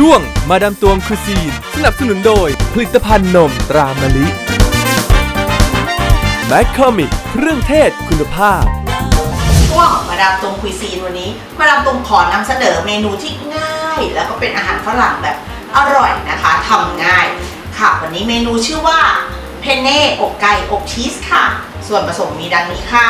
ช่วงมาดามตวงคูซีน สนับสนุนโดย ผลิตภัณฑ์นมตรามะลิแมคคอมิกเครื่องเทศคุณภาพ ช่วงมาดามตรงคุยซีนวันนี้ มาดามตรงขอนำเสนอเมนูที่ง่าย แล้วก็เป็นอาหารฝรั่งแบบอร่อยนะคะทำง่าย ค่ะ วันนี้เมนูชื่อว่าเพนเน่อกไก่อบชีสค่ะ ส่วนผสมมีดังนี้ค่ะ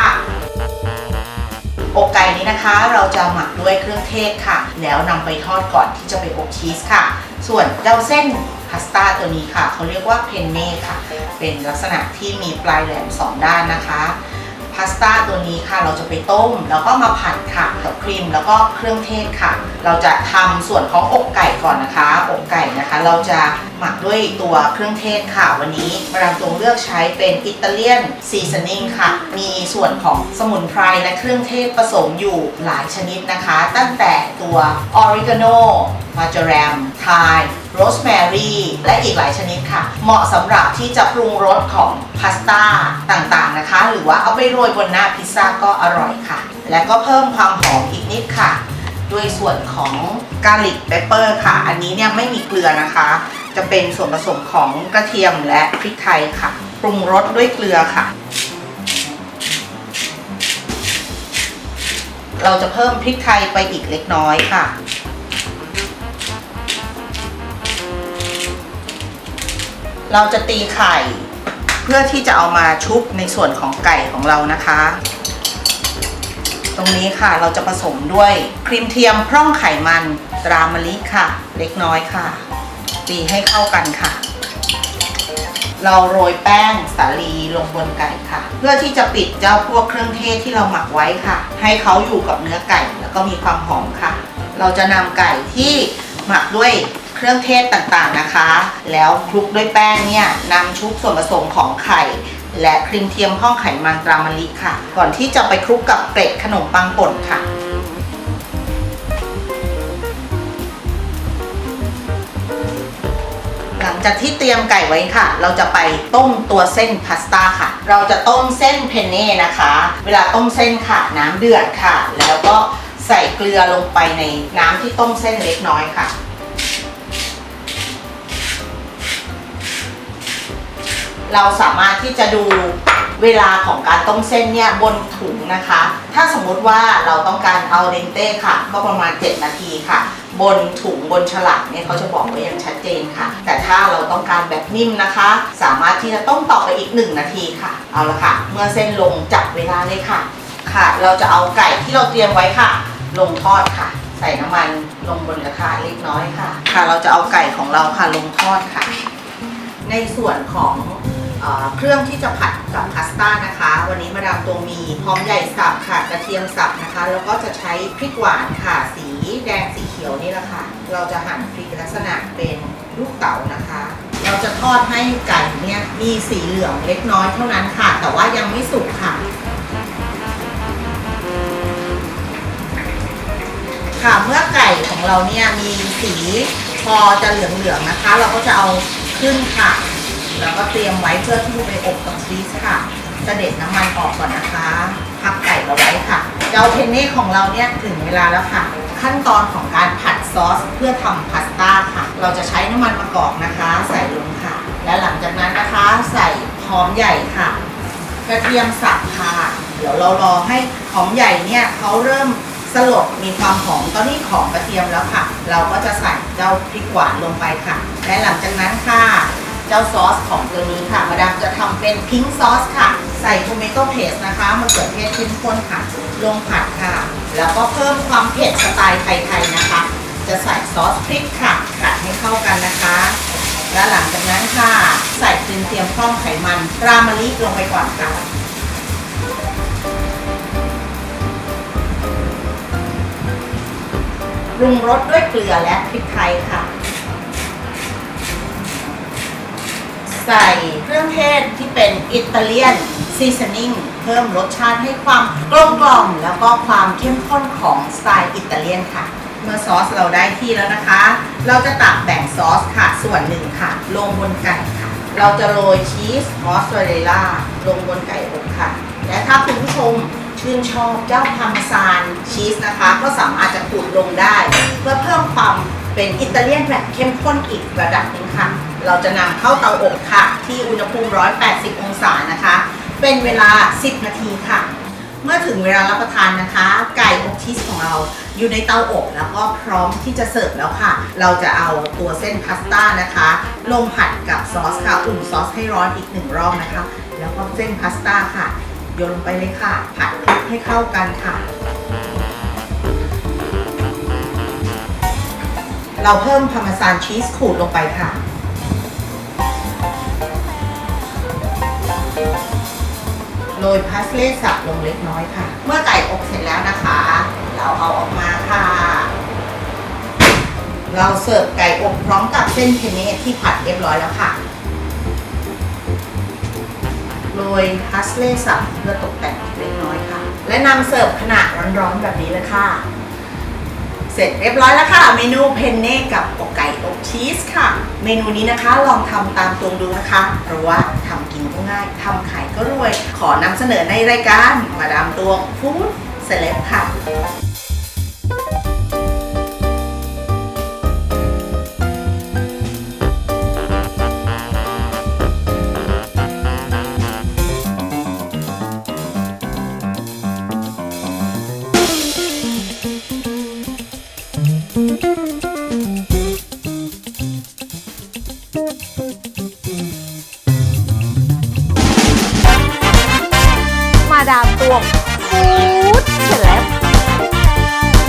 อกไก่นี้นะคะ เราจะหมักด้วยเครื่องเทศค่ะ แล้วนำไปทอดก่อนที่จะไปอบชีสค่ะ ส่วนเจ้าเส้นพาสต้าตัวนี้ค่ะ เขาเรียกว่าเพนเน่ค่ะ เป็นลักษณะที่มีปลายแหลมสองด้านนะคะ พาสต้าตัวนี้ค่ะ เราจะไปต้ม แล้วก็มาผัดค่ะกับครีมแล้วก็เครื่องเทศค่ะ เราจะทำส่วนของอกไก่ก่อนนะคะ อกไก่นะคะ เราจะหมักด้วยตัวเครื่องเทศค่ะ วันนี้มาดามตรงเลือกใช้เป็นอิตาเลียนซีซันนิ่งค่ะ มีส่วนของสมุนไพรและเครื่องเทศผสมอยู่หลายชนิดนะคะ ตั้งแต่ตัวออริกาโนมาจาแรมไทม์ โรสแมรี่และอีกหลายชนิดค่ะ เหมาะสำหรับที่จะปรุงรสของพาสต้าต่างๆนะคะ หรือว่าเอาไปโรยบนหน้าพิซซ่าก็อร่อยค่ะ และก็เพิ่มความหอมอีกนิดค่ะ ด้วยส่วนของกาลิกเปปเปอร์ค่ะ อันนี้เนี่ยไม่มีเกลือนะคะ จะเป็นส่วนผสมของกระเทียมและพริกไทยค่ะ ปรุงรสด้วยเกลือค่ะเราจะเพิ่มพริกไทยไปอีกเล็กน้อยค่ะ เราจะตีไข่ เพื่อที่จะเอามาชุบในส่วนของไก่ของเรานะคะ ตรงนี้ค่ะเราจะผสมด้วยครีมเทียมพร่องไขมันตรามะลิค่ะ เล็กน้อยค่ะ ตีให้เข้ากันค่ะ เราโรยแป้งสาลีลงบนไก่ค่ะ เพื่อที่จะปิดเจ้าพวกเครื่องเทศที่เราหมักไว้ค่ะ ให้เขาอยู่กับเนื้อไก่แล้วก็มีความหอมค่ะ เราจะนำไก่ที่หมักด้วย เครื่องเทศต่างๆนะคะ แล้วคลุกด้วยแป้งเนี่ยนำชุบส่วนผสมของไข่ และครีมเทียมห้องไขมันตรามะลิค่ะ ก่อนที่จะไปคลุกกับเกล็ดขนมปังป่นค่ะหลังจากที่เตรียมไก่ไว้ค่ะ เราจะไปต้มตัวเส้นพาสต้าค่ะ เราจะต้มเส้นเพนเน่นะคะ เวลาต้มเส้นค่ะ น้ำเดือดค่ะ แล้วก็ใส่เกลือลงไปในน้ำที่ต้มเส้นเล็กน้อยค่ะ เราสามารถที่จะดูเวลาของการต้มเส้นเนี่ยบนถุงนะคะ ถ้าสมมุติว่าเราต้องการเอาเดนเต้ค่ะ ก็ประมาณ 7 นาทีค่ะ บนถุงบนฉลากเนี่ยเขาจะบอกไว้อย่างชัดเจนค่ะ แต่ถ้าเราต้องการแบบนิ่มนะคะ สามารถที่จะต้มต่อไปอีก 1 นาทีค่ะ เอาละค่ะ เมื่อเส้นลงจับเวลาเลยค่ะ ค่ะ เราจะเอาไก่ที่เราเตรียมไว้ค่ะ ลงทอดค่ะ ใส่น้ำมันลงบนกระทะเล็กน้อยค่ะ ค่ะ เราจะเอาไก่ของเราค่ะลงทอดค่ะ ในส่วนของ เครื่องที่จะผัดกับพาสต้านะคะ วันนี้มาดามตัวมีหอมใหญ่สับค่ะกระเทียมสับนะคะ แล้วก็จะใช้พริกหวานค่ะ สีแดงสีเขียวนี่แหละค่ะ เราจะหั่นพริกลักษณะเป็นลูกเต๋านะคะ เราจะทอดให้ไก่เนี่ยมีสีเหลืองเล็กน้อยเท่านั้นค่ะ แต่ว่ายังไม่สุกค่ะค่ะเมื่อไก่ของเราเนี่ยมีสีพอจะเหลืองๆนะคะ เราก็จะเอาขึ้นค่ะ แล้วก็เตรียมไว้เพื่อที่จะไปอบกับชีสค่ะจะเด็ดน้ำมันออกก่อนนะคะ พักไก่เราไว้ค่ะเจ้าเพนเน่ของเราเนี่ยถึงเวลาแล้วค่ะ ขั้นตอนของการผัดซอสเพื่อทำพาสต้าค่ะ เราจะใช้น้ำมันมะกอกนะคะ ใส่ลงค่ะ และหลังจากนั้นนะคะใส่หอมใหญ่ค่ะ กระเทียมสับค่ะ เดี๋ยวเรารอให้หอมใหญ่เนี่ยเขาเริ่มสลดมีความหอมตอนนี้ของกระเทียมแล้วค่ะ เราก็จะใส่เจ้าพริกหวานลงไปค่ะ และหลังจากนั้นค่ะ เจ้าซอสของตัวนี้ค่ะ มาดามจะทำเป็นพิงซอสค่ะ ใส่โทเมโต้เพสนะคะมะเขือเทศเข้มข้นค่ะ ลงผัดค่ะ แล้วก็เพิ่มความเผ็ดสไตล์ไทยๆนะคะ จะใส่ซอสพริกค่ะกัดให้เข้ากันนะคะ และหลังจากนั้นค่ะ ใส่ครีมเทียมพร่องไขมันรามะลิลงไปก่อนค่ะปรุงรสด้วยเกลือและพริกไทยค่ะ ใส่เครื่องเทศที่เป็นอิตาเลียนซีซันนิ่งเพิ่มรสชาติให้ความกลมกล่อมแล้วก็ความเข้มข้นของสไตล์อิตาเลียนค่ะ เมื่อซอสเราได้ที่แล้วนะคะ เราจะตักแบ่งซอสค่ะส่วนหนึ่งค่ะ ลงบนไก่ค่ะ เราจะโรยชีสมอสซาเรลล่าลงบนไก่อบค่ะ และถ้าคุณผู้ชมชื่นชอบเจ้าพาร์เมซานชีสนะคะ ก็สามารถจะขูดลงได้ เพื่อเพิ่มความเป็นอิตาเลียนแบบเข้มข้นอีกระดับหนึงค่ะ เราจะนำเข้าเตาอบค่ะ ที่อุณหภูมิ 180 องศานะคะ เป็นเวลา 10 นาทีค่ะ เมื่อถึงเวลารับประทานนะคะ ไก่อบชีสของเราอยู่ในเตาอบแล้วก็พร้อมที่จะเสิร์ฟแล้วค่ะ เราจะเอาตัวเส้นพาสต้านะคะ ลงผัดกับซอสค่ะ อุ่นซอสให้ร้อนอีกหนึ่งรอบนะคะ แล้วก็เส้นพาสต้าค่ะ โยนลงไปเลยค่ะ ผัดคลุกให้เข้ากันค่ะเราเพิ่มพาร์เมซานชีสขูดลงไปค่ะ โรยพาสเล่สับลงเล็กน้อยค่ะ เมื่อไก่อบเสร็จแล้วนะคะ เราเอาออกมาค่ะ เราเสิร์ฟไก่อบพร้อมกับเส้นเพนเนที่ผัดเรียบร้อยแล้วค่ะ โรยพาสเล่สับเพื่อตกแต่งเล็กน้อยค่ะ และนำเสิร์ฟขณะร้อนๆแบบนี้เลยค่ะ เสร็จเรียบร้อยแล้วค่ะ เมนูเพนเน่กับอกไก่อบชีสค่ะ เมนูนี้นะคะลองทำตามตวงดูนะคะ เพราะว่าทำกินก็ง่ายทำขายก็รวย ขอนำเสนอในรายการมาดามตวงฟู้ดเซเลบค่ะ